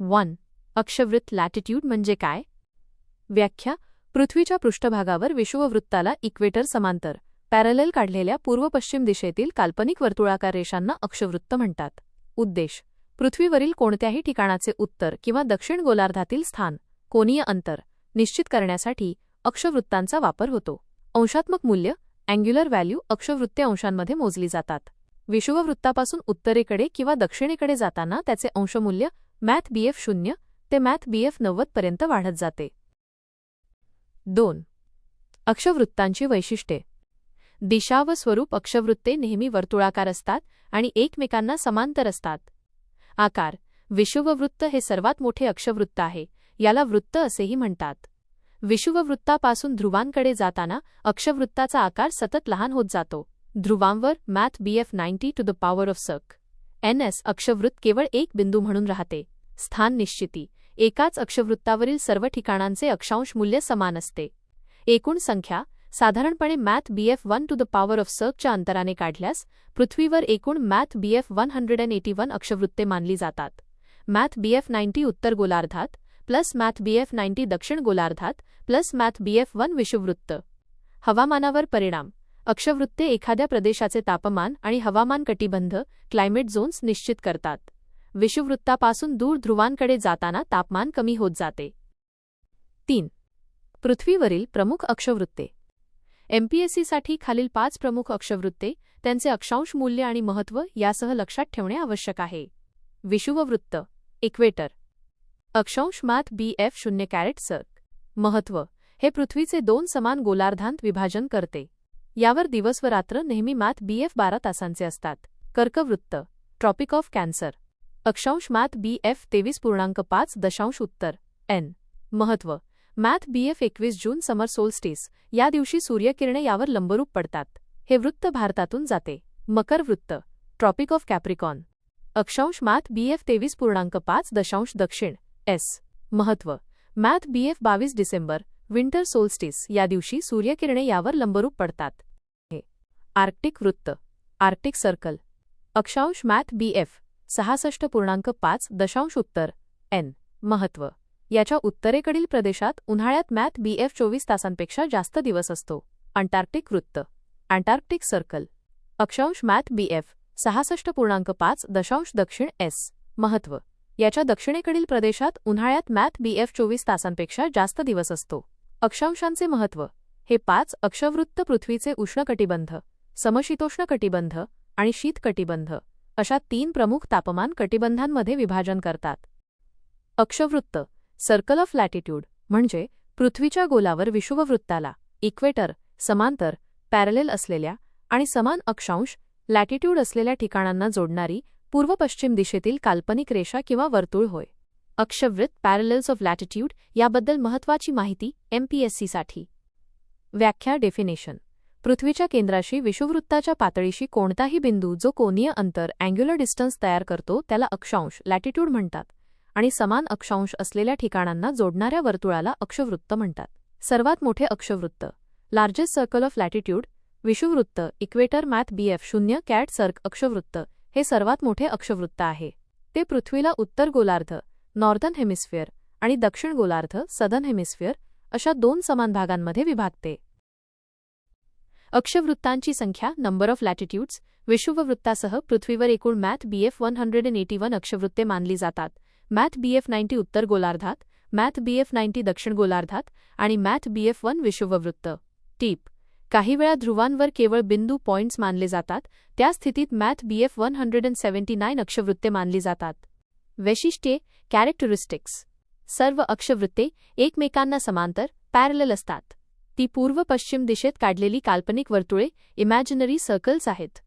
One. अक्षवृत्त latitude म्हणजे काय? व्याख्या. पृथ्वीच्या पृष्ठभागावर विषुववृत्ताला इक्वेटर समांतर. पॅरलेल काढलेल्या पूर्व पश्चिम दिशेतील काल्पनिक वर्तुळाकार रेषांना अक्षवृत्त म्हणतात. उद्देश. पृथ्वीवरील कोणत्याही ठिकाणाचे उत्तर किंवा दक्षिण गोलार्धातील स्थान कोनीय अंतर निश्चित करण्यासाठी अक्षवृत्तांचा वापर होतो. अंशात्मक मूल्य अँग्युलर व्हॅल्यू अक्षवृत्ते अंशांमध्ये मोजली जातात. विषुववृत्तापासून उत्तरेकडे किंवा दक्षिणेकडे जाताना त्याचे अंशमूल्य मॅथ बीएफ शून्य ते मॅथ बीएफ एफ नव्वदपर्यंत वाढत जाते. दोन. अक्षवृत्तांची वैशिष्ट्ये. दिशा व स्वरूप अक्षवृत्ते नेहमी वर्तुळाकार असतात आणि एकमेकांना समांतर असतात. आकार. विषुववृत्त हे सर्वात मोठे अक्षवृत्त आहे याला वृत्त असेही म्हणतात. विषुववृत्तापासून ध्रुवांकडे जाताना अक्षवृत्ताचा आकार सतत लहान होत जातो. ध्रुवांवर math B F ninety to the power of circ N S अक्षवृत्त केवळ एक बिंदू म्हणून राहते. स्थान निश्चिती. एकाच अक्षवृत्तावरील सर्व ठिकाणांचे अक्षांश मूल्य समान असते. एकूण संख्या साधारणपणे math BF one to the power of सर्कच्या अंतराने काढल्यास पृथ्वीवर एकूण math BF one hundred and eighty one अक्षवृत्ते मानली जातात. मॅथ बीएफ नाईन्टी उत्तर गोलार्धात प्लस मॅथ बीएफ नाईन्टी दक्षिण गोलार्धात प्लस मॅथ बीएफ वन विषुववृत्त. हवामानावर परिणाम. अक्षवृत्ते एखाद्या प्रदेशाचे तापमान आणि हवामान कटिबंध क्लायमेट झोन्स निश्चित करतात. विषुववृत्तापासून दूर ध्रुवांकडे जाताना तापमान कमी होत जाते. तीन. पृथ्वीवरील प्रमुख अक्षवृत्ते. एमपीएससीसाठी खालील पाच प्रमुख अक्षवृत्ते त्यांचे अक्षांश मूल्य आणि महत्त्व यासह लक्षात ठेवणे आवश्यक आहे. विषुववृत्त. इक्वेटर. अक्षांश मात बी एफ शून्य कॅरेट सर्क. महत्त्व. हे पृथ्वीचे दोन समान गोलार्धांत विभाजन करते. यावर दिवस व रात्र नेहमी मॅथ बी एफ बारा तासांचे असतात. कर्कवृत्त. ट्रॉपिक ऑफ कॅन्सर अक्षांश मॅथ बी एफ तेवीस पूर्णांक पाच दशांश उत्तर. एन महत्त्व मॅथ बीएफ एकवीस जून समर सोलस्टिस या दिवशी सूर्यकिरणे यावर लंबरूप पडतात. हे वृत्त भारतातून जाते. मकर वृत्त. ट्रॉपिक ऑफ कॅप्रिकॉन अक्षांश मॅथ बीएफ तेवीस पूर्णांक पाच दशांश दक्षिण. एस महत्त्व मॅथ बीएफ बावीस डिसेंबर विंटर सोलस्टिस या दिवशी सूर्यकिरणे यावर लंबरूप पडतात. आर्क्टिक वृत्त आर्क्टिक सर्कल. अक्षांश मॅथ बीएफ सहासष्ट पूर्णांक पाच दशांश उत्तर एन महत्त्व याच्या उत्तरेकडील प्रदेशात उन्हाळ्यात मॅथ बीएफ चोवीस तासांपेक्षा जास्त दिवस असतो. अंटार्क्टिक वृत्त अँटार्क्टिक सर्कल. अक्षांश मॅथ बीएफ सहासष्ट पूर्णांक पाच दशांश दक्षिण एस महत्त्व याच्या दक्षिणेकडील प्रदेशात उन्हाळ्यात मॅथ बीएफ चोवीस तासांपेक्षा जास्त दिवस असतो. अक्षांशांचे महत्त्व हे पाच अक्षवृत्त पृथ्वीचे उष्णकटिबंध. समशीतोष्ण कटिबंध आणि शीतकटिबंध अशा तीन प्रमुख तापमान कटिबंधांमध्ये विभाजन करतात. अक्षवृत्त सर्कल ऑफ लॅटिट्यूड म्हणजे पृथ्वीच्या गोलावर विषुववृत्ताला इक्वेटर समांतर पॅरलेल असलेल्या आणि समान अक्षांश लॅटिट्यूड असलेल्या ठिकाणांना जोडणारी पूर्व पश्चिम दिशेतील काल्पनिक रेषा किंवा वर्तुळ होय. अक्षवृत्त पॅरलेल्स ऑफ लॅटिट्यूड याबद्दल महत्त्वाची माहिती एमपीएससीसाठी व्याख्या डेफिनेशन पृथ्वीच्या केंद्राशी विषुववृत्ताच्या पातळीशी कोणताही बिंदू जो कोनीय अंतर अँग्युलर डिस्टन्स तयार करतो त्याला अक्षांश लॅटिट्यूड म्हणतात आणि समान अक्षांश असलेल्या ठिकाणांना जोडणाऱ्या वर्तुळाला अक्षवृत्त म्हणतात. सर्वात मोठे अक्षवृत्त लार्जेस्ट सर्कल ऑफ लॅटिट्यूड विषुववृत्त इक्वेटर मॅथ बीएफ शून्य कॅट सर्क अक्षवृत्त हे सर्वात मोठे अक्षवृत्त आहे. ते पृथ्वीला उत्तर गोलार्ध नॉर्दर्न हेमिस्फिअर आणि दक्षिण गोलार्ध सदर्न हेमिस्फिअर अशा दोन समान भागांमध्ये विभागते. अक्षवृत्तांची संख्या नंबर ऑफ लॅटिट्यूड्स विषुववृत्तासह पृथ्वीवर एकूण math BF one hundred and eighty one अक्षवृत्ते मानली जातात. मॅथ बीएफ नाईन्टी उत्तर गोलार्धात मॅथ बीएफ नाईन्टी दक्षिण गोलार्धात आणि मॅथ बीएफ वन विषुववृत्त. टीप काही वेळा ध्रुवांवर केवळ बिंदू पॉइंट्स मानले जातात त्या स्थितीत math BF one hundred and seventy nine अक्षवृत्ते मानली जातात. वैशिष्ट्ये कॅरेक्टरिस्टिक्स सर्व अक्षवृत्ते एकमेकांना समांतर पॅरल असतात. ती पूर्व पश्चिम दिशेत काढलेली काल्पनिक वर्तुळे इमॅजिनरी सर्कल्स आहेत.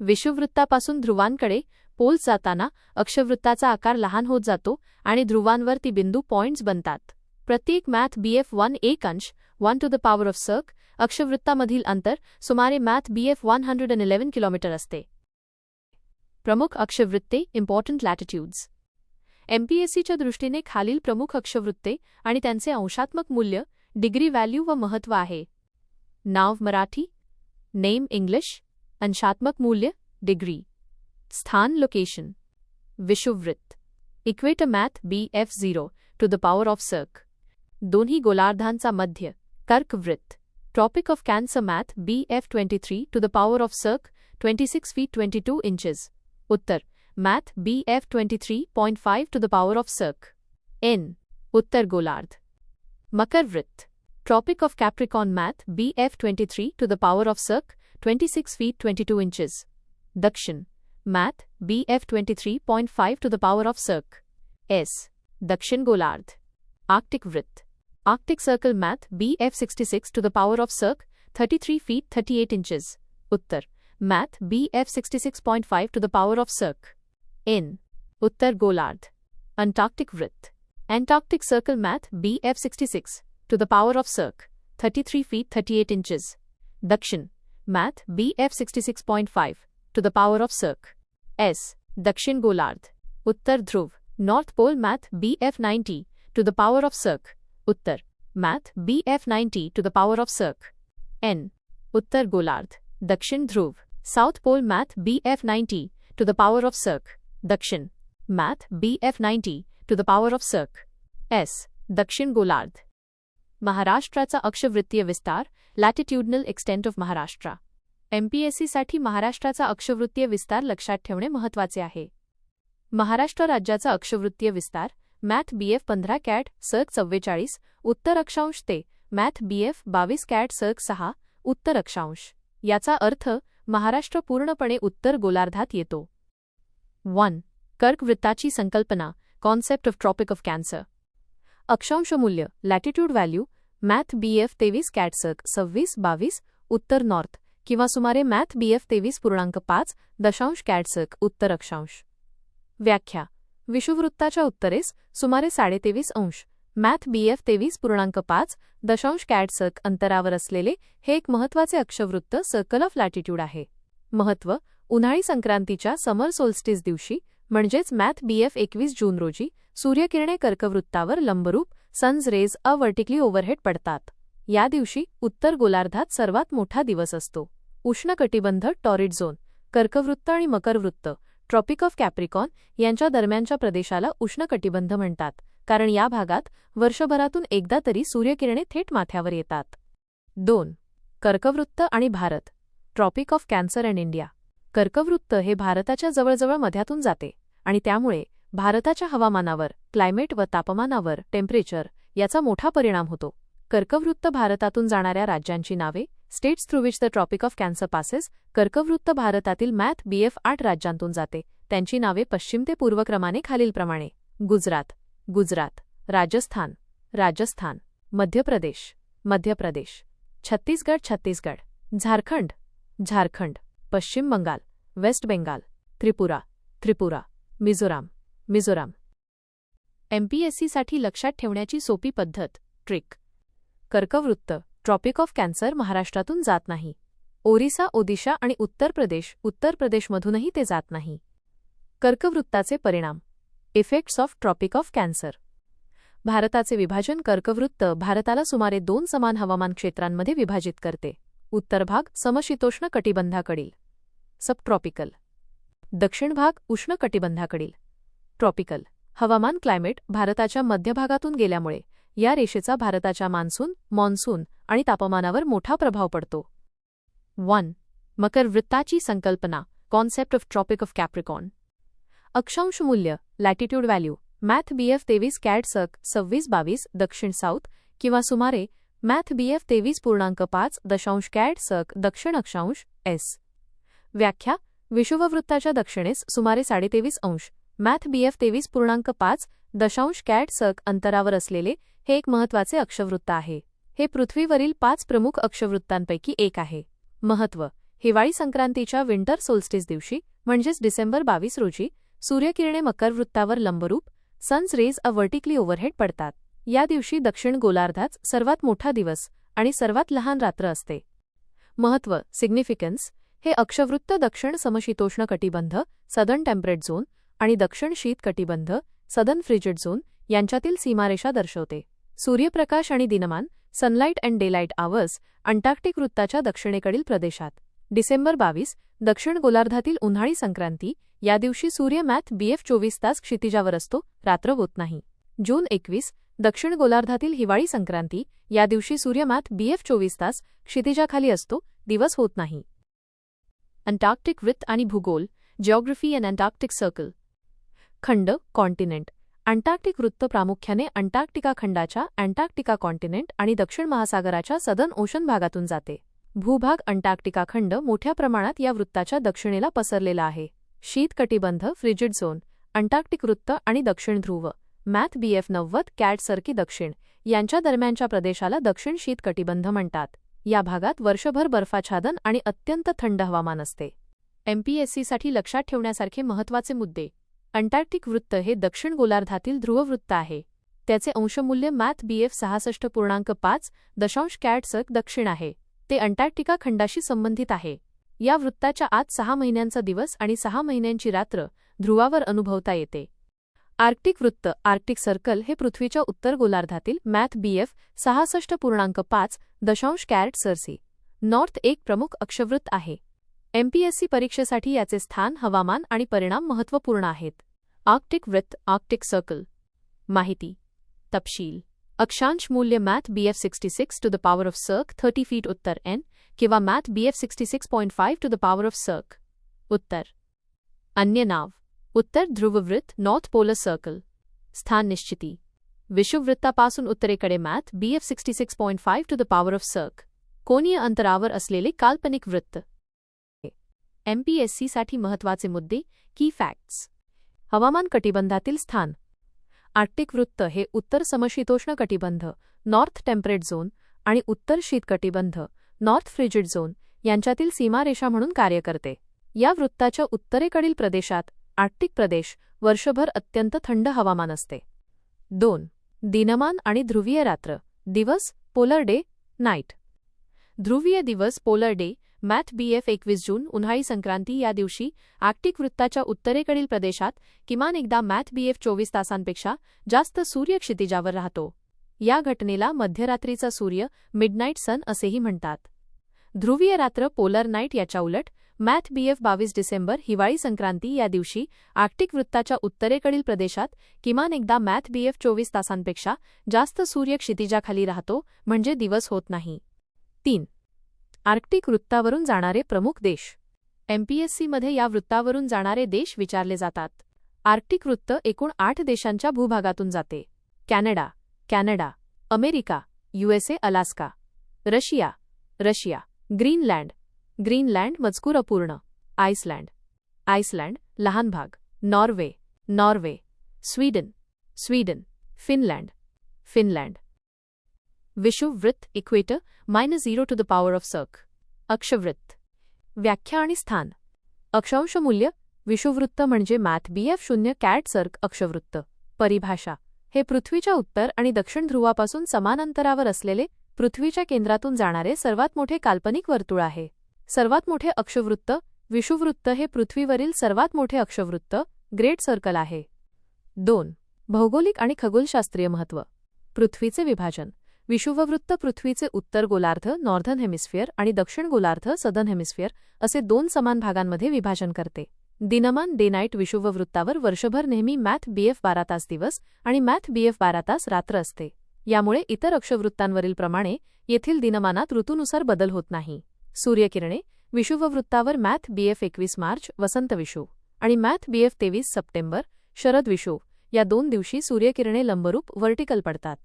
विषुववृत्तापासून ध्रुवांकडे पोल्स जाताना अक्षवृत्ताचा आकार लहान होत जातो आणि ध्रुवांवर ती बिंदू पॉइंट्स बनतात. प्रत्येक मॅथ बीएफ वन एक अंश one to the power of circ अक्षवृत्तामधील अंतर सुमारे math BF one hundred and eleven kilometre असते. प्रमुख अक्षवृत्ते इम्पॉर्टंट लॅटिट्यूड्स एमपीएससीच्या दृष्टीने खालील प्रमुख अक्षवृत्ते आणि त्यांचे अंशात्मक मूल्य डिग्री व्हॅल्यू व महत्त्व आहे. नाव मराठी नेम इंग्लिश अंशात्मक मूल्य डिग्री. स्थान location. विषुववृत्त. Equator math B F zero to the power of circ. दोन्ही गोलार्धांचा मध्य. कर्कवृत्त. Tropic of cancer math B F twenty three to the power of circ twenty six feet twenty two inches. उत्तर. Math B F twenty three point five to the power of circ. N. उत्तर गोलार्ध. Makar Vrit. Tropic of Capricorn Math BF23 to the power of circ 26 feet 22 inches. Dakshin. Math BF23.5 to the power of circ. S. Dakshin Golarth. Arctic Vrit. Arctic Circle Math BF66 to the power of circ 33 feet 38 inches. Uttar. Math BF66.5 to the power of circ. N. Uttar Golard. Antarctic Vrit. Antarctic Circle Math BF66 to the power of circ 33 feet 38 inches. Dakshin Math BF66.5 to the power of circ. S Dakshin Golard. Uttar Dhruv North Pole Math BF90 to the power of circ. Uttar Math BF90 to the power of circ. N Uttar Golard. Dakshin Dhruv South Pole Math BF90 to the power of circ. Dakshin Math BF90 to the power of circ S दक्षिण गोलार्ध महाराष्ट्राचा अक्षवृत्तीय विस्तार latitudinal extent of Maharashtra एमपीएससीसाठी महाराष्ट्राचा अक्षवृत्तीय विस्तार लक्षात ठेवणे महत्त्वाचे आहे. महाराष्ट्र राज्याचा अक्षवृत्तीय विस्तार मॅथ बीएफ पंधरा कॅट सर्क चव्वेचाळीस उत्तर अक्षांश ते मॅथ बीएफ बावीस कॅट सर्क सहा उत्तर अक्षांश. याचा अर्थ महाराष्ट्र पूर्णपणे उत्तर गोलार्धात येतो. वन. कर्कवृत्ताची संकल्पना. Concept of tropic of cancer अक्षांश मूल्य लॅटिट्यूड व्हॅल्यू मॅथ बीएफ तेवीस कॅटसक सव्वीस बावीस उत्तर नॉर्थ किंवा सुमारे मॅथ बीएफ तेवीस पूर्णांक पाच दशांश कॅटसक उत्तर अक्षांश. व्याख्या. विषुववृत्ताच्या उत्तरेस सुमारे साडेतेवीस अंश मॅथ बीएफ तेवीस पूर्णांक पाच दशांश कॅटसक अंतरावर असलेले हे एक महत्त्वाचे अक्षवृत्त सर्कल ऑफ लॅटिट्यूड आहे. महत्त्व. उन्हाळी संक्रांतीच्या समर सोल्स्टिस दिवशी म्हणजेच मॅथ बीएफ एकवीस जून रोजी सूर्यकिरणे कर्कवृत्तावर लंबरूप sun's rays a vertically overhead पडतात. या दिवशी उत्तर गोलार्धात सर्वात मोठा दिवस असतो. उष्णकटिबंध टॉरिड झोन कर्कवृत्त आणि मकरवृत्त ट्रॉपिक ऑफ कॅप्रिकॉन यांच्या दरम्यानच्या प्रदेशाला उष्णकटिबंध म्हणतात कारण या भागात वर्षभरातून एकदा तरी सूर्यकिरणे थेट माथ्यावर येतात. दोन कर्कवृत्त आणि Bharat tropic of cancer and India. कर्कवृत्त हे भारताच्या जवळजवळ मध्यातून जाते. आणि त्यामुळे भारताच्या हवामानावर क्लायमेट व तापमानावर टेम्परेचर याचा मोठा परिणाम होतो. कर्कवृत्त भारतातून जाणाऱ्या राज्यांची नावे states through which the tropic of cancer passes कर्कवृत्त भारतातील मॅथ बीएफ आठ राज्यांतून जाते. त्यांची नावे पश्चिम ते पूर्वक्रमाने खालीलप्रमाणे. Gujarat Gujarat Rajasthan Rajasthan Madhya Pradesh Madhya Pradesh Chhattisgarh Chhattisgarh Jharkhand Jharkhand Paschim Bengal West Bengal Tripura Tripura. मिझोराम मिझोराम. एमपीएससीसाठी लक्षात ठेवण्याची सोपी पद्धत ट्रिक. कर्कवृत्त ट्रॉपिक ऑफ कॅन्सर महाराष्ट्रातून जात नाही. ओरिसा ओदिशा आणि उत्तर प्रदेश उत्तर प्रदेशमधूनही ते जात नाही. कर्कवृत्ताचे परिणाम. Effects of tropic of cancer. भारताचे विभाजन कर्कवृत्त भारताला सुमारे दोन समान हवामान क्षेत्रांमध्ये विभाजित करते. उत्तर भाग समशीतोष्ण कटिबंधाकडील. सबट्रॉपिकल. दक्षिण भाग उष्ण कटिबंधाकडील. ट्रॉपिकल. हवामान क्लायमेट भारताच्या मध्यभागातून गेल्यामुळे या रेषेचा भारताच्या मान्सून मॉन्सून आणि तापमानावर मोठा प्रभाव पडतो. वन. मकर वृत्ताची संकल्पना. Concept of tropic of Capricorn. अक्षांश मूल्य. Latitude value. मॅथ बीएफ तेवीस कॅट सक सव्वीस बावीस दक्षिण साऊथ किंवा सुमारे मॅथ बीएफ तेवीस पूर्णांक पाच दशांश कॅट सक दक्षिण अक्षांश एस. व्याख्या. विषुववृत्ताच्या दक्षिणेस सुमारे साडेतेवीस अंश. मॅथ बीएफ तेवीस पूर्णांक पाच दशांश कॅट सक अंतरावर असलेले हे एक महत्त्वाचे अक्षवृत्त आहे. हे पृथ्वीवरील पाच प्रमुख अक्षवृत्तांपैकी एक आहे. महत्त्व. हिवाळी संक्रांतीच्या विंटर सोल्स्टिस दिवशी म्हणजेच डिसेंबर बावीस रोजी सूर्यकिरणे मकरवृत्तावर लंबरूप sun's rays a vertically overhead पडतात. या दिवशी दक्षिण गोलार्धात सर्वात मोठा दिवस आणि सर्वात लहान रात्र असते. महत्त्व. सिग्निफिकन्स. हे अक्षवृत्त दक्षिण समशीतोष्ण कटिबंध सदन टेम्परेट झोन आणि दक्षिण शीत कटिबंध सदन फ्रिजिड झोन यांच्यातील सीमारेषा दर्शवते. सूर्यप्रकाश आणि दिनमान sunlight and daylight hours Antarctic वृत्ताच्या दक्षिणेकडील प्रदेशात. डिसेंबर बावीस दक्षिण गोलार्धातील उन्हाळी संक्रांती या दिवशी सूर्य मॅथ बीएफ चोवीस तास क्षितिजावर असतो रात्र होत नाही. जून एकवीस दक्षिण गोलार्धातील हिवाळी संक्रांती या दिवशी सूर्य मॅथ बीएफ चोवीस तास क्षितिजाखाली असतो दिवस होत नाही. अंटार्क्टिक वृत्त आणि भूगोल जिओग्राफी अँड अंटार्क्टिक सर्कल खंड कॉन्टिनेंट अंटार्क्टिक वृत्त प्रामुख्याने अंटार्क्टिका खंडाच्या अँटार्क्टिका कॉन्टिनेंट आणि दक्षिण महासागराच्या सदन ओशन भागातून जाते. भूभाग अंटार्क्टिका खंड मोठ्या प्रमाणात या वृत्ताच्या दक्षिणेला पसरलेला आहे. शीत कटिबंध फ्रिजिड झोन अंटार्क्टिक वृत्त आणि दक्षिण ध्रुव. मॅथ बीएफ नव्वद कॅट सरकी दक्षिण. यांच्या दरम्यानच्या प्रदेशाला दक्षिण शीत कटिबंध म्हणतात. या भागात वर्षभर बर्फाच्छादन आणि अत्यंत थंड हवामान असते. एमपीएससीसाठी लक्षात ठेवण्यासारखे महत्त्वाचे मुद्दे. अंटार्क्टिक वृत्त हे दक्षिण गोलार्धातील ध्रुववृत्त आहे. त्याचे अंशमूल्य मॅथ बीएफ सहासष्ट पूर्णांक पाच दशांश कॅटसक दक्षिण आहे. ते अंटार्क्टिका खंडाशी संबंधित आहे. या वृत्ताच्या आत सहा महिन्यांचा दिवस आणि सहा महिन्यांची रात्र ध्रुवावर अनुभवता येते. आर्क्टिक वृत्त आर्क्टिक सर्कल हे पृथ्वीच्या उत्तर गोलार्धातील मॅथ बीएफ सहासष्ट पूर्णांक पाच दशांश कॅरेट सरसी. नॉर्थ एक प्रमुख अक्षवृत्त आहे. एमपीएससी परीक्षेसाठी याचे स्थान हवामान आणि परिणाम महत्त्वपूर्ण आहेत. आर्क्टिक वृत्त आर्क्टिक सर्कल. माहिती. तपशील. अक्षांश मूल्य math BF sixty six to the power of circ thirty feet उत्तर एन किंवा math BF sixty six point five to the power of circ. उत्तर. अन्य नाव. उत्तर ध्रुववृत्त नॉर्थ पोलर सर्कल स्थान निश्चिती. विषुववृत्तापासून उत्तरेकडे math BF sixty six point five to the power of circ कोनीय अंतरावर असलेले काल्पनिक वृत्त. एमपीएससीसाठी महत्त्वाचे मुद्दे की फॅक्ट्स हवामान कटिबंधातील स्थान. आर्टिक वृत्त हे उत्तर समशीतोष्ण कटिबंध नॉर्थ टेम्परेट झोन आणि उत्तर शीत कटिबंध नॉर्थ फ्रिजिड झोन यांच्यातील सीमारेषा म्हणून कार्य करते. या वृत्ताच्या उत्तरेकडील प्रदेशात आर्क्टिक प्रदेश वर्षभर अत्यंत थंड हवामान असते. दोन दिनमान आणि ध्रुवीय रात्र दिवस पोलर डे नाईट. ध्रुवीय दिवस पोलर डे मॅथ बीएफ एकवीस जून उन्हाळी संक्रांती या दिवशी आर्क्टिक वृत्ताच्या उत्तरेकडील प्रदेशात किमान एकदा मॅथ बीएफ चोवीस तासांपेक्षा जास्त सूर्य क्षितिजावर राहतो. या घटनेला मध्यरात्रीचा सूर्य मिडनाईट सन असेही म्हणतात. ध्रुवीय रात्र पोलर नाईट याच्या उलट मॅथ बीएफ बावीस डिसेंबर हिवाळी संक्रांती या दिवशी आर्क्टिक वृत्ताच्या उत्तरेकडील प्रदेशात किमान एकदा मॅथ बीएफ चोवीस तासांपेक्षा जास्त सूर्य क्षितिजाखाली राहतो म्हणजे दिवस होत नाही. तीन. आर्क्टिक वृत्तावरून जाणारे प्रमुख देश. एमपीएससीमध्ये या वृत्तावरून जाणारे देश विचारले जातात. आर्क्टिक वृत्त एकूण आठ देशांच्या भूभागातून जाते. Canada Canada America USA Alaska Russia Russia Greenland Greenland मजकूर अपूर्ण आइसलँड आइसलँड लहान भाग. Norway. Norway. Sweden. Sweden. Finland. Finland. विषुववृत्त equator minus zero to the power of सर्क अक्षवृत्त. व्याख्या आणि स्थान. अक्षांश मूल्य विषुववृत्त म्हणजे मॅथ बीएफ शून्य कॅट सर्क अक्षवृत्त. परिभाषा. हे पृथ्वीच्या उत्तर आणि दक्षिण ध्रुवापासून समान अंतरावर असलेले पृथ्वीच्या केंद्रातून जाणारे सर्वात मोठे काल्पनिक वर्तुळ आहे. सर्वात मोठे अक्षवृत्त विषुववृत्त हे पृथ्वीवरील सर्वात मोठे अक्षवृत्त ग्रेट सर्कल आहे. दोन भौगोलिक आणि खगोलशास्त्रीय महत्त्व पृथ्वीचे विभाजन. विषुववृत्त पृथ्वीचे उत्तर गोलार्ध नॉर्धन हेमिस्फिअर आणि दक्षिण गोलार्ध सदन हेमिस्फिअर असे दोन समान भागांमध्ये विभाजन करते. दिनमान डे नाईट विषुववृत्तावर वर्षभर नेहमी मॅथ बीएफ बारा तास दिवस आणि मॅथ बीएफ बारा तास रात्र असते. यामुळे इतर अक्षवृत्तांवरील प्रमाणे येथील दिनमानात ऋतूनुसार बदल होत नाही. सूर्यकिरणे विषुववृत्तावर मॅथ बीएफ एकवीस मार्च वसंत विषू आणि मॅथ बीएफ तेवीस सप्टेंबर शरद विषुव. या दोन दिवशी सूर्यकिरणे लंबरूप वर्टिकल पडतात.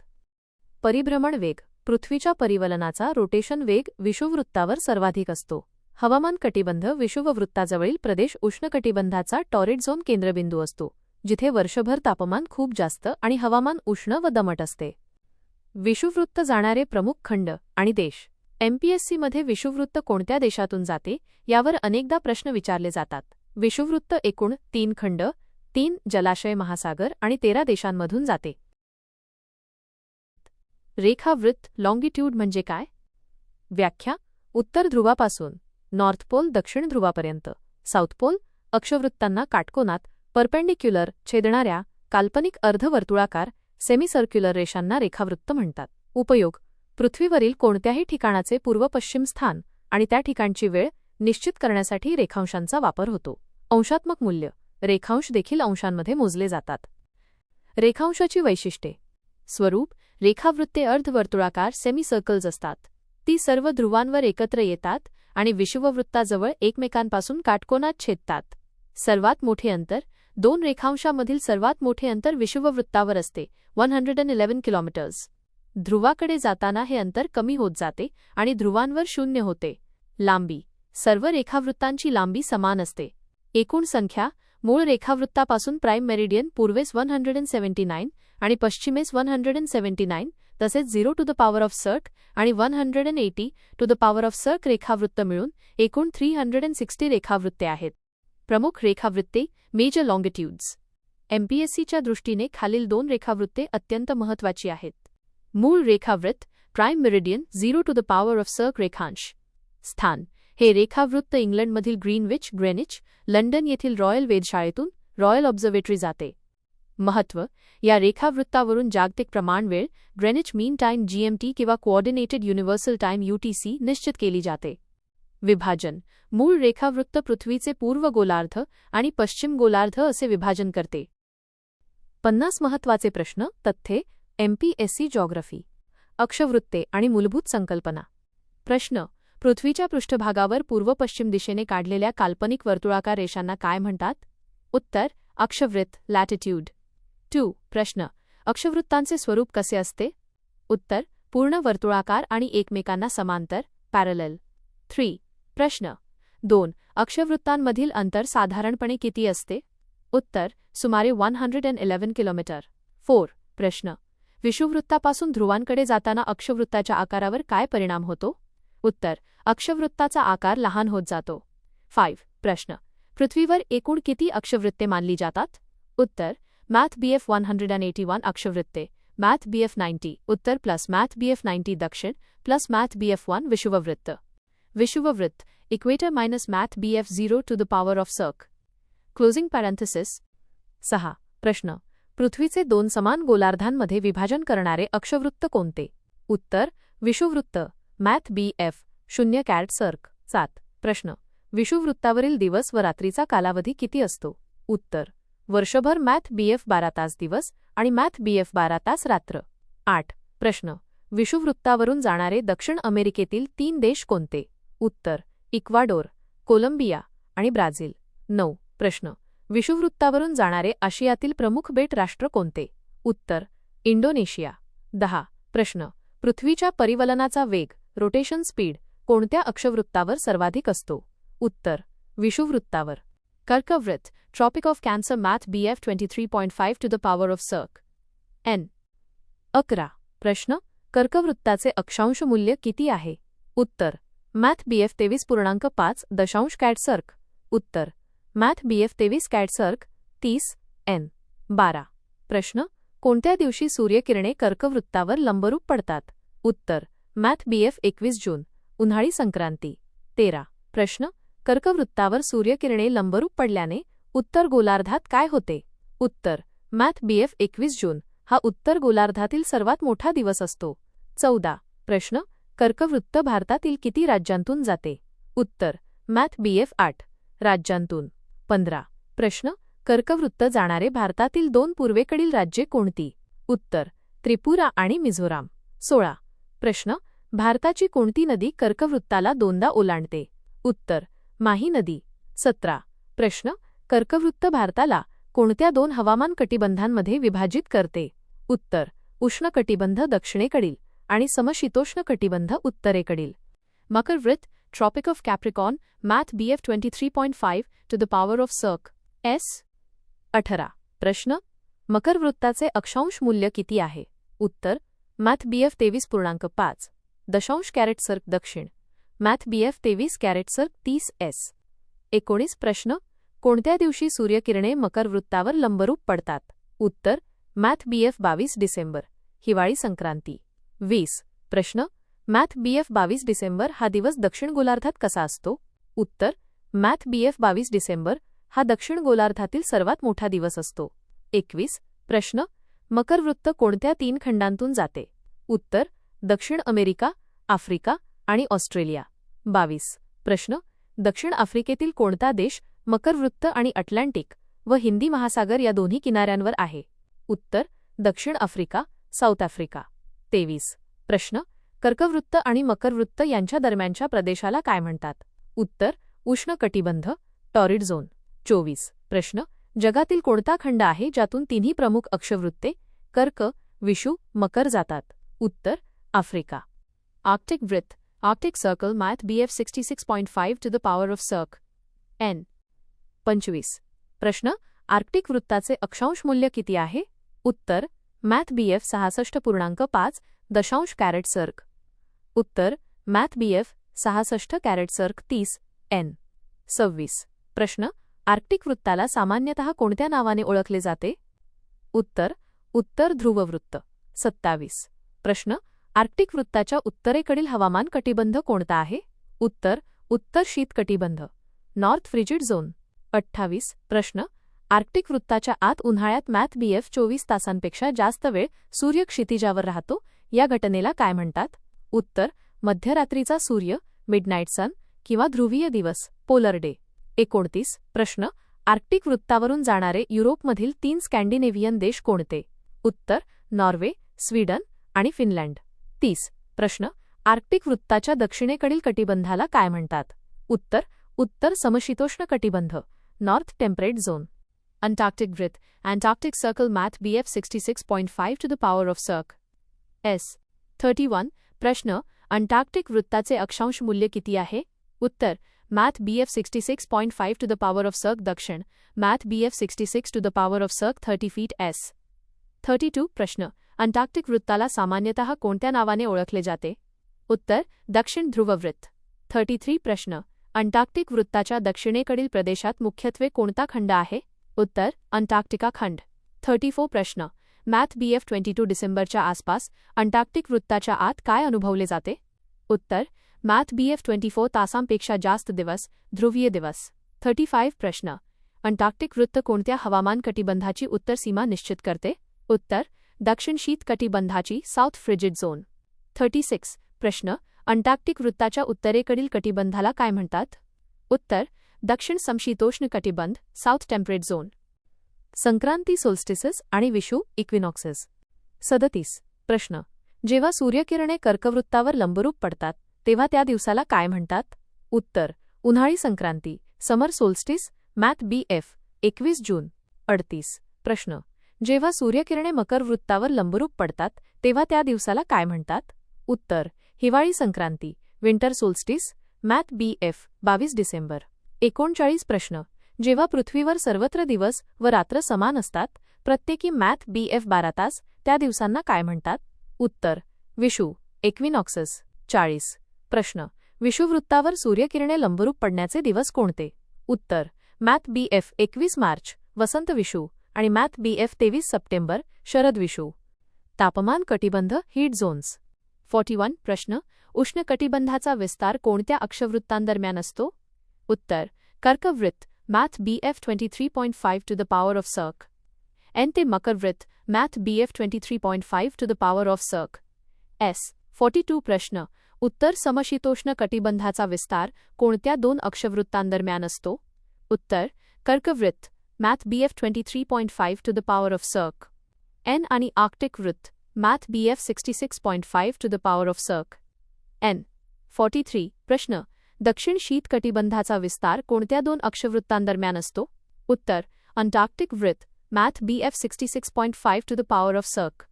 परिभ्रमण वेग पृथ्वीच्या परिवलनाचा रोटेशन वेग विषुववृत्तावर सर्वाधिक असतो. हवामान कटिबंध विषुववृत्ताजवळील प्रदेश उष्णकटिबंधाचा टॉरिड झोन केंद्रबिंदू असतो जिथे वर्षभर तापमान खूप जास्त आणि हवामान उष्ण व दमट असते. विषुववृत्त जाणारे प्रमुख खंड आणि देश. एमपीएससीमध्ये विषुववृत्त कोणत्या देशातून जाते यावर अनेकदा प्रश्न विचारले जातात. विषुववृत्त एकूण तीन खंड तीन जलाशय महासागर आणि तेरा देशांमधून जाते. रेखावृत्त लॉंगिट्यूड म्हणजे काय? व्याख्या उत्तर ध्रुवापासून नॉर्थ पोल दक्षिण ध्रुवापर्यंत साऊथ पोल अक्षवृत्तांना काटकोनात परपेंडिक्युलर छेदणाऱ्या काल्पनिक अर्धवर्तुळाकार सेमीसर्क्युलर रेषांना रेखावृत्त म्हणतात. उपयोग पृथ्वीवरील कोणत्याही ठिकाणाचे पूर्व पश्चिम स्थान आणि त्या ठिकाणची वेळ निश्चित करण्यासाठी रेखांशांचा वापर होतो. अंशात्मक मूल्य रेखांश देखील अंशांमध्ये मोजले जातात. रेखांशाची वैशिष्ट्ये. स्वरूप रेखावृत्ते अर्धवर्तुळाकार सेमीसर्कल्स असतात. ती सर्व ध्रुवांवर एकत्र येतात आणि विषुववृत्ताजवळ एकमेकांपासून काटकोनात छेदतात. सर्वात मोठे अंतर दोन रेखांशामधील सर्वात मोठे अंतर विषुववृत्तावर असते one hundred and eleven kilometres ध्रुवाकडे जाताना हे अंतर कमी होत जाते आणि ध्रुवांवर शून्य होते. लांबी. सर्व रेखावृत्तांची लांबी समान असते. एकूण संख्या मूळ रेखावृत्तापासून प्राईम मेरिडियन पूर्वेस one hundred and seventy nine आणि पश्चिमेस one hundred and seventy nine तसेच zero to the power of circ आणि one hundred and eighty to the power of circ रेखावृत्त मिळून एकूण थ्री हंड्रेड अँड सिक्स्टी रेखावृत्ते आहेत. प्रमुख रेखावृत्ते मेजर लॉंगिट्यूड्स एमपीएससीच्या दृष्टीने खालील दोन रेखावृत्ते अत्यंत महत्त्वाची आहेत. मूळ रेखावृत्त prime meridian zero to the power of सर्क रेखांश. स्थान. हे रेखावृत्त इंग्लंडमधील ग्रीनविच ग्रेनिच लंडन येथील रॉयल वेधशाळेतून रॉयल ऑब्झर्वेटरी जाते. महत्त्व या रेखावृत्तावरून जागतिक प्रमाणवेळ ग्रेनिच मीन टाईम जीएमटी किंवा कोऑर्डिनेटेड युनिव्हर्सल टाईम यूटीसी निश्चित केली जाते. विभाजन. मूळ रेखावृत्त पृथ्वीचे पूर्व गोलार्ध आणि पश्चिम गोलार्ध असे विभाजन करते. पन्नास महत्त्वाचे प्रश्न तथ्ये एमपीएससी जॉग्रफी अक्षवृत्ते आणि मूलभूत संकल्पना. प्रश्न. पृथ्वीच्या पृष्ठभागावर पूर्व पश्चिम दिशेने काढलेल्या काल्पनिक वर्तुळाकार रेषांना काय म्हणतात? उत्तर. अक्षवृत्त. लॅटिट्यूड टू प्रश्न. अक्षवृत्तांचे स्वरूप कसे असते? उत्तर. पूर्ण वर्तुळाकार आणि एकमेकांना समांतर पॅरलल थ्री प्रश्न. दोन. अक्षवृत्तांमधील अंतर साधारणपणे किती असते? उत्तर. सुमारे one hundred and eleven kilometre four प्रश्न. विषुववृत्तापासून ध्रुवांकडे जाताना अक्षवृत्ताच्या आकारावर काय परिणाम होतो? उत्तर अक्षवृत्ताचा आकार लहान होत जातो. फाईव्ह प्रश्न. पृथ्वीवर एकूण किती अक्षवृत्ते मानली जातात? उत्तर math BF one hundred and eighty one अक्षवृत्ते math BF ninety उत्तर प्लस मॅथ बीएफ नाईन्टी दक्षिण plus math B F one विषुववृत्त. विषुववृत्त equator minus math B F zero to the power of circ closing parenthesis सहा प्रश्न. पृथ्वीचे दोन समान गोलार्धांमध्ये विभाजन करणारे अक्षवृत्त कोणते? उत्तर विषुवृत्त मॅथ बी एफ. शून्य कॅट सर्क. सात. प्रश्न. विषुववृत्तावरील दिवस व रात्रीचा कालावधी किती असतो? उत्तर. वर्षभर मॅथ बीएफ बारा तास दिवस आणि मॅथ बीएफ बारा तास रात्र. आठ. प्रश्न. विषुवृत्तावरून जाणारे दक्षिण अमेरिकेतील तीन देश कोणते? उत्तर. इक्वाडोर कोलंबिया आणि ब्राझील. नऊ. प्रश्न. विषुववृत्तावरून जाणारे आशियातील प्रमुख बेट राष्ट्र कोणते? उत्तर इंडोनेशिया. दहा प्रश्न. पृथ्वीच्या परिवलनाचा वेग रोटेशन स्पीड कोणत्या अक्षवृत्तावर सर्वाधिक असतो? उत्तर विषुववृत्तावर. कर्कवृत्त tropic of cancer math B F twenty three point five to the power of circ N अकरा प्रश्न. कर्कवृत्ताचे अक्षांश मूल्य किती आहे? उत्तर मॅथ बीएफ तेवीस पूर्णांक पाच दशांश कॅट सर्क उत्तर मॅथ बीएफ तेवीस कॅटसर्क तीस एन. बारा. प्रश्न कोणत्या दिवशी सूर्यकिरणे कर्कवृत्तावर लंबरूप पडतात? उत्तर मॅथ बीएफ एकवीस जून उन्हाळी संक्रांती. तेरा. प्रश्न कर्कवृत्तावर सूर्यकिरणे लंबरूप पडल्याने उत्तर गोलार्धात काय होते? उत्तर मॅथ बीएफ एकवीस जून हा उत्तर गोलार्धातील सर्वात मोठा दिवस असतो. चौदा. प्रश्न कर्कवृत्त भारतातील किती राज्यांतून जाते? उत्तर मॅथ बीएफ आठ राज्यांतून. पंधरा. प्रश्न. कर्कवृत्त जाणारे भारतातील दोन पूर्वेकडील राज्ये कोणती? उत्तर. त्रिपुरा आणि मिझोराम. सोळा. प्रश्न. भारताची कोणती नदी कर्कवृत्ताला दोनदा ओलांडते? उत्तर. माही नदी. सतरा. प्रश्न. कर्कवृत्त भारताला कोणत्या दोन हवामान कटिबंधांमध्ये विभाजित करते? उत्तर. उष्णकटिबंध दक्षिणेकडील आणि समशीतोष्ण कटिबंध उत्तरेकडील. मकरवृत्त tropic of capricorn math BF twenty three point five to the power of circ S अठरा. प्रश्न. मकरवृत्ताचे अक्षांश मूल्य किती आहे? उत्तर. मॅथ बीएफ तेवीस पूर्णांक पाच. दशांश कॅरेट सर्क दक्षिण. मॅथ बीएफ तेवीस कॅरेट सर्क तीस एस एकोणीस प्रश्न. कोणत्या दिवशी सूर्यकिरणे मकर वृत्तावर लंबरूप पडतात? उत्तर. मॅथ बीएफ बावीस डिसेंबर. हिवाळी संक्रांती. वीस. प्रश्न. मॅथ बीएफ बावीस डिसेंबर हा दिवस दक्षिण गोलार्धात कसा असतो? उत्तर मॅथ बीएफ बावीस डिसेंबर हा दक्षिण गोलार्धातील सर्वात मोठा दिवस असतो. एकवीस प्रश्न मकरवृत्त कोणत्या तीन खंडांतून जाते? उत्तर दक्षिण अमेरिका आफ्रिका आणि ऑस्ट्रेलिया. बावीस प्रश्न दक्षिण आफ्रिकेतील कोणता देश मकरवृत्त आणि अटलांटिक व हिंदी महासागर या दोन्ही किनाऱ्यांवर आहे? उत्तर दक्षिण आफ्रिका साऊथ आफ्रिका. तेवीस प्रश्न कर्कवृत्त आणि मकरवृत्त यांच्या दरम्यानच्या प्रदेशाला काय म्हणतात? उत्तर उष्ण कटिबंध टॉरिड झोन. चोवीस. प्रश्न जगातील कोणता खंड आहे ज्यातून तिन्ही प्रमुख अक्षवृत्ते कर्क विषू मकर जातात? उत्तर आफ्रिका. आर्क्टिक वृत्त Arctic circle math B F sixty six point five to the power of circ. N. पंचवीस. प्रश्न आर्क्टिक वृत्ताचे अक्षांश मूल्य किती आहे? उत्तर मॅथ बी एफ सहासष्ट पूर्णांक पाच दशांश कॅरेट सर्क. उत्तर मॅथ बी एफ सहासष्ट कॅरेट सर्क तीस एन. सव्वीस. प्रश्न आर्क्टिक वृत्ताला सामान्यतः कोणत्या नावाने ओळखले जाते? उत्तर उत्तर ध्रुववृत्त सत्तावीस. प्रश्न आर्क्टिक वृत्ताच्या उत्तरेकडील हवामान कटिबंध कोणता आहे? उत्तर उत्तर शीत कटिबंध नॉर्थ फ्रिजिड झोन. अठ्ठावीस. प्रश्न आर्क्टिक वृत्ताच्या आत उन्हाळ्यात मॅथ बीएफ चोवीस तासांपेक्षा जास्त वेळ सूर्य क्षितिजावर राहतो? या घटनेला काय म्हणतात? उत्तर मध्यरात्रीचा सूर्य मिडनाईट सन किंवा ध्रुवीय दिवस पोलर डे एकोणतीस प्रश्न आर्क्टिक वृत्तावरून जाणारे युरोपमधील तीन स्कॅन्डिनेव्हियन देश कोणते? उत्तर नॉर्वे स्वीडन आणि फिनलँड. तीस प्रश्न आर्क्टिक वृत्ताच्या दक्षिणेकडील कटिबंधाला काय म्हणतात? उत्तर उत्तर समशीतोष्ण कटिबंध नॉर्थ टेम्परेट झोन अंटार्क्टिक वृत्त Antarctic circle math B F sixty six point five to the power of SERC S thirty one प्रश्न अंटार्क्टिक वृत्ताचे अक्षांश मूल्य किती आहे? उत्तर math B F sixty six point five to the power of सर्क दक्षिण math B F sixty six to the power of SERC thirty feet S thirty two प्रश्न Antarctic वृत्ताला सामान्यतः कोणत्या नावाने ओळखले जाते? उत्तर दक्षिण ध्रुववृत्त. थर्टी थ्री प्रश्न अंटार्क्टिक वृत्ताच्या दक्षिणेकडील प्रदेशात मुख्यत्वे कोणता खंड आहे? उत्तर अंटार्क्टिका खंड. थर्टी फोर प्रश्न math B F twenty two डिसेंबरच्या आसपास अंटार्क्टिक वृत्ताच्या आत काय अनुभवले जाते? उत्तर, math B F twenty four तासांपेक्षा जास्त दिवस, ध्रुवीय दिवस. थर्टी फाईव्ह प्रश्न. अंटार्क्टिक वृत्त कोणत्या हवामान कटिबंधाची उत्तर सीमा निश्चित करते? उत्तर, दक्षिण शीत कटिबंधाची south frigid zone. Thirty six प्रश्न. अंटार्क्टिक वृत्ताच्या उत्तरेकडील कटिबंधाला काय म्हणतात? उत्तर, दक्षिण समशीतोष्ण कटिबंध, साऊथ टेम्परेट झोन. संक्रांती सोल्स्टिसेस आणि विषू इक्विनॉक्सेस. सदतीस. प्रश्न. जेव्हा सूर्यकिरणे कर्कवृत्तावर लंबरूप पडतात तेव्हा त्या दिवसाला काय म्हणतात? उत्तर. उन्हाळी Sankranti. Summer solstice math B F. एकवीस जून. अडतीस. प्रश्न. जेव्हा सूर्यकिरणे मकर वृत्तावर लंबरूप पडतात तेव्हा त्या दिवसाला काय म्हणतात? उत्तर. हिवाळी Sankranti. Winter solstice math B F. बावीस डिसेंबर. एकोणचाळीस प्रश्न. जेव्हा पृथ्वीवर सर्वत्र दिवस व रात्र समान असतात प्रत्येकी मॅथ बी एफ बारा तास त्या दिवसांना काय म्हणतात? उत्तर विषू एक्विनॉक्सस चाळीस. प्रश्न विषुवृत्तावर सूर्यकिरणे लंबरूप पडण्याचे दिवस कोणते? उत्तर मॅथ बी एफ एकवीस मार्च वसंत विषू आणि मॅथ बी एफ तेवीस सप्टेंबर शरद विषू. तापमान कटिबंध हीट झोन्स. Forty one. प्रश्न उष्ण कटिबंधाचा विस्तार कोणत्या अक्षवृत्तांदरम्यान असतो? उत्तर कर्कवृत्त math B F twenty three point five to the power of circ N ते मकरवृत्त math B F twenty three point five to the power of circ S forty two प्रश्न. उत्तर समशीतोष्ण कटिबंधाचा विस्तार कोणत्या दोन अक्षवृत्तांदरम्यान असतो? उत्तर कर्कवृत्त math B F twenty three point five to the power of circ N आणि आर्क्टिक वृत्त math B F sixty six point five to the power of circ N forty three प्रश्न. दक्षिण शीत कटिबंधाचा विस्तार कोणत्या दोन अक्षवृत्तांदरम्यान असतो? उत्तर अंटार्क्टिक वृत्त math B F sixty six point five to the power of circ.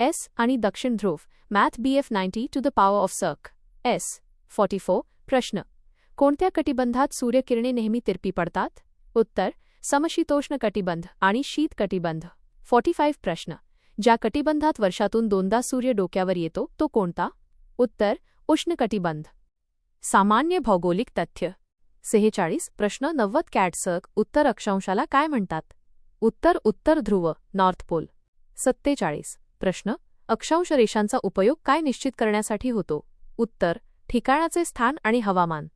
S आणि दक्षिण ध्रुव math B F ninety to the power of circ. S. Forty four प्रश्न. कोणत्या कटिबंधात सूर्यकिरणे नेहमी तिरपी पडतात? उत्तर समशीतोष्ण कटिबंध आणि शीत कटिबंध. फॉर्टी फाईव्ह प्रश्न. ज्या कटिबंधात वर्षातून दोनदा सूर्य डोक्यावर येतो तो कोणता? उत्तर उष्ण कटिबंध. सामान्य भौगोलिक तथ्य. सेहेचाळीस प्रश्न नव्वद कॅटसक उत्तर अक्षांशाला काय म्हणतात? उत्तर उत्तर ध्रुव नॉर्थ पोल. सत्तेचाळीस प्रश्न अक्षांश रेषांचा उपयोग काय निश्चित करण्यासाठी होतो? उत्तर ठिकाणाचे स्थान आणि हवामान.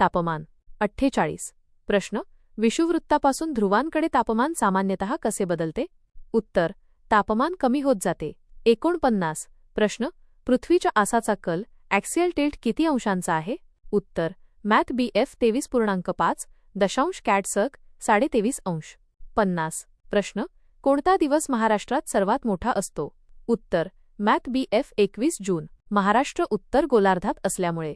तापमान. अठ्ठेचाळीस प्रश्न विषुवृत्तापासून ध्रुवांकडे तापमान सामान्यतः कसे बदलते? उत्तर तापमान कमी होत जाते. एकोणपन्नास प्रश्न पृथ्वीच्या आसाचा कल ॲक्सियल टिल्ट किती अंशांचा आहे? उत्तर मॅथ बी एफ तेवीस पूर्णांक पाच दशांश कॅटसक साडेतेवीस अंश. पन्नास. प्रश्न कोणता दिवस महाराष्ट्रात सर्वात मोठा असतो? उत्तर मॅथ बी एफ एकवीस जून महाराष्ट्र उत्तर गोलार्धात असल्यामुळे.